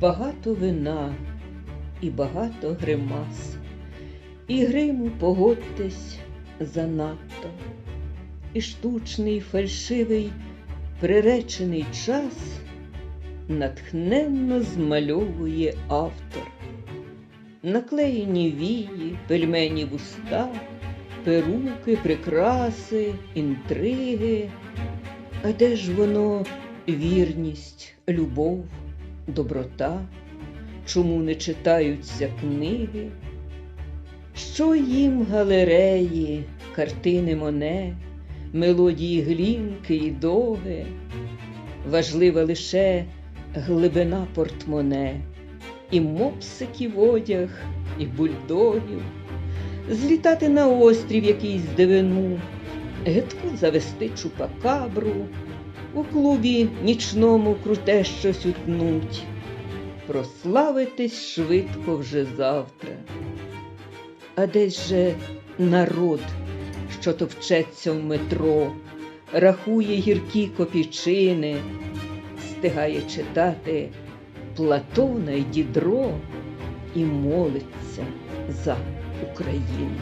багато вина і багато гримас. І гриму погодьтесь занадто, і штучний, фальшивий, приречений час натхненно змальовує автор. Наклеєні вії, пельмені вуста, перуки, прикраси, інтриги. А де ж воно вірність, любов, доброта? Чому не читаються книги? Що їм галереї, картини Моне, мелодії глінки і доги? Важлива лише глибина портмоне, і мопсиків одяг, і бульдогів, злітати на острів якийсь дивину, гидко завести чупакабру, у клубі нічному круте щось утнуть, прославитись швидко вже завтра. А десь же народ, що товчеться в метро, рахує гіркі копійчини, стигає читати Платона й Дідро і молиться за Україну.